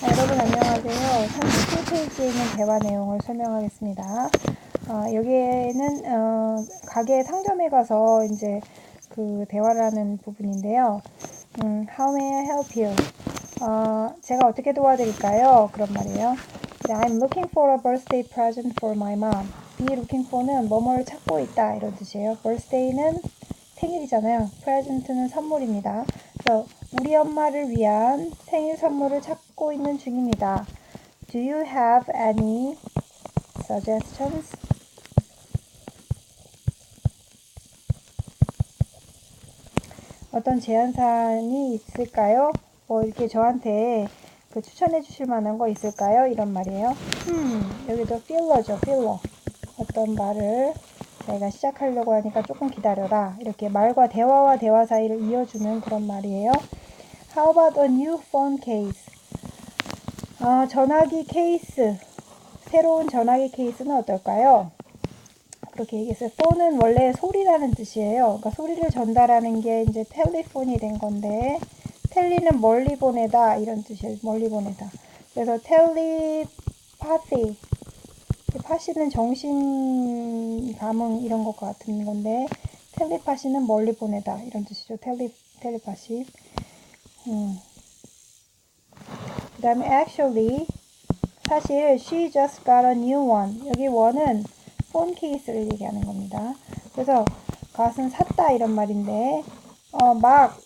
아, 여러분 안녕하세요. 37페이지에 있는 대화 내용을 설명하겠습니다. 아, 여기에는 어, 가게 상점에 가서 이제 그 대화를 하는 부분인데요. 음, How may I help you? 어, 제가 어떻게 도와드릴까요? 그런 말이에요. 네, I'm looking for a birthday present for my mom. be looking for는 뭐뭐를 찾고 있다 이런 뜻이에요. birthday는 생일이잖아요. present는 선물입니다. 그래서 우리 엄마를 위한 생일 선물을 찾고 있는 중입니다. Do you have any suggestions? 어떤 제안 사항이 있을까요? 뭐 이렇게 저한테 그 추천해 주실 만한 거 있을까요? 이런 말이에요. 음, 여기도 필러죠, 필러. 어떤 말을 저희가 시작하려고 하니까 조금 기다려라. 이렇게 말과 대화와 대화 사이를 이어주는 그런 말이에요. How about a new phone case? 아, 전화기 케이스. 새로운 전화기 케이스는 어떨까요? 그렇게 얘기했어요. phone은 원래 소리라는 뜻이에요. 그러니까 소리를 전달하는 게 이제 텔레폰이 된 건데, 텔리는 멀리 보내다 이런 뜻이에요. 멀리 보내다. 그래서 텔리파시 파시는 정신 감흥 이런 것 같은 건데 텔리파시는 멀리 보내다 이런 뜻이죠. 텔리 텔리파시. 음. 그 다음에 actually 사실 she just got a new one. 여기 one은 폰 케이스를 얘기하는 겁니다. 그래서 갓은 샀다 이런 말인데 어, 막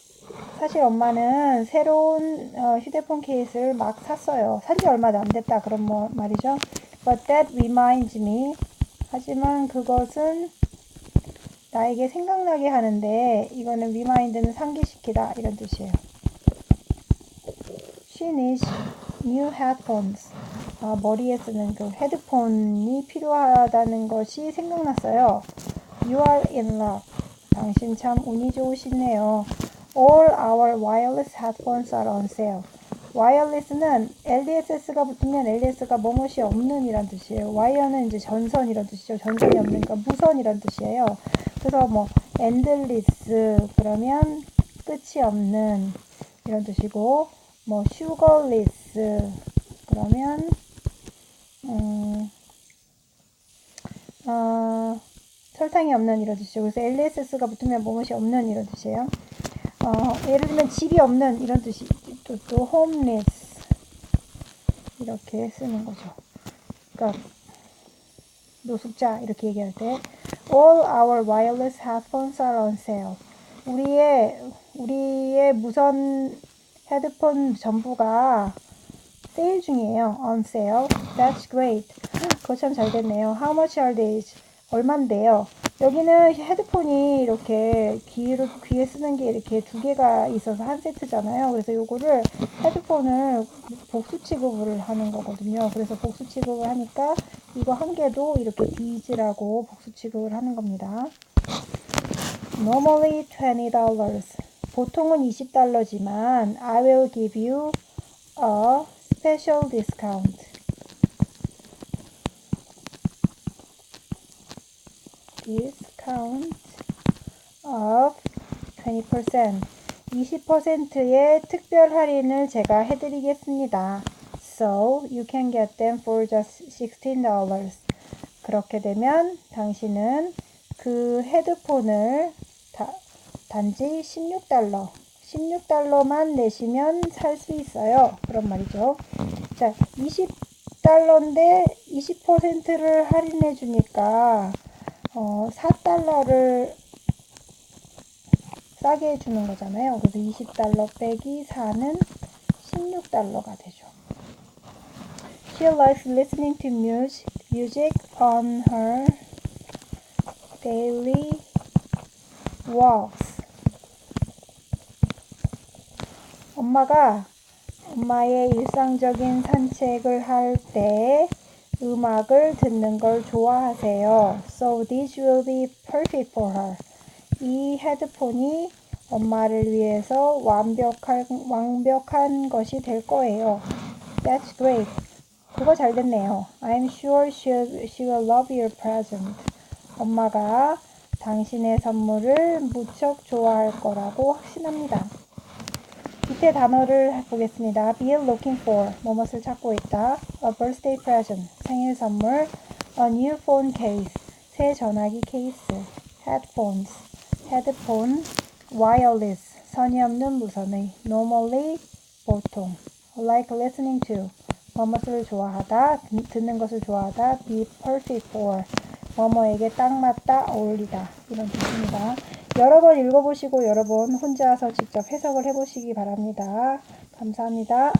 사실 엄마는 새로운 어, 휴대폰 케이스를 막 샀어요. 산 지 얼마 안 됐다 그런 뭐 말이죠. But that reminds me. 하지만 그것은 나에게 생각나게 하는데 이거는 remind는 상기시키다 이런 뜻이에요. Needs new headphones. 아, 머리에 쓰는 그 헤드폰이 필요하다는 것이 생각났어요. You are in luck. 당신 참 운이 좋으시네요. All our wireless headphones are on sale. 와이어리스는 LDSS가 붙으면 LDS가 뭐뭇이 없는 이란 뜻이에요. 와이어는 이제 전선이란 뜻이죠. 전선이 없는 그러니까 무선이란 뜻이에요. 그래서 뭐 엔들리스 그러면 끝이 없는 이런 뜻이고 뭐 슈거리스 그러면 음, 어, 설탕이 없는 이런 뜻이죠. 그래서 LSS가 붙으면 뭐뭇이 없는 이런 뜻이에요. 어, 예를 들면 집이 없는 이런 뜻이 또, 또 homeless 이렇게 쓰는 거죠. 그러니까 노숙자 이렇게 얘기할 때 all our wireless headphones are on sale. 우리의 우리의 무선 헤드폰 전부가 세일 중이에요. on sale. That's great. 그거 참 잘 됐네요. How much are these? 얼만데요? 여기는 헤드폰이 이렇게 귀로, 귀에 쓰는 게 이렇게 두 개가 있어서 한 세트잖아요. 그래서 요거를 헤드폰을 복수 취급을 하는 거거든요. 그래서 복수 취급을 하니까 이거 한 개도 이렇게 디즈라고 복수 취급을 하는 겁니다. Normally $20. 보통은 20달러지만 I will give you a special discount. discount of 20% 20%의 특별 할인을 제가 해드리겠습니다. So you can get them for just $16. 그렇게 되면 당신은 그 헤드폰을 다, 단지 16달러, 16달러만 내시면 살 수 있어요. 그런 말이죠. 자, 20달러인데 20%를 할인해 주니까 어, 4달러를 싸게 해주는 거잖아요. 그래서 20달러 빼기 4는 16달러가 되죠. She likes listening to music, music on her daily walks. 엄마가 엄마의 일상적인 산책을 할 때 음악을 듣는 걸 좋아하세요. So this will be perfect for her. 이 헤드폰이 엄마를 위해서 완벽한, 완벽한 것이 될 거예요. That's great. 그거 잘 됐네요. I'm sure she, she will love your present. 엄마가 당신의 선물을 무척 좋아할 거라고 확신합니다. 밑에 단어를 보겠습니다. be looking for 뭐뭇을 찾고 있다. a birthday present 생일 선물. a new phone case 새 전화기 케이스. headphones 헤드폰. wireless 선이 없는 무선의. normally 보통. like listening to 뭐뭇을 좋아하다. 듣- 듣는 것을 좋아하다. be perfect for 뭐뭐에게 딱 맞다, 어울리다 이런 뜻입니다. 여러 번 읽어보시고 여러 번 혼자서 직접 해석을 해보시기 바랍니다. 감사합니다.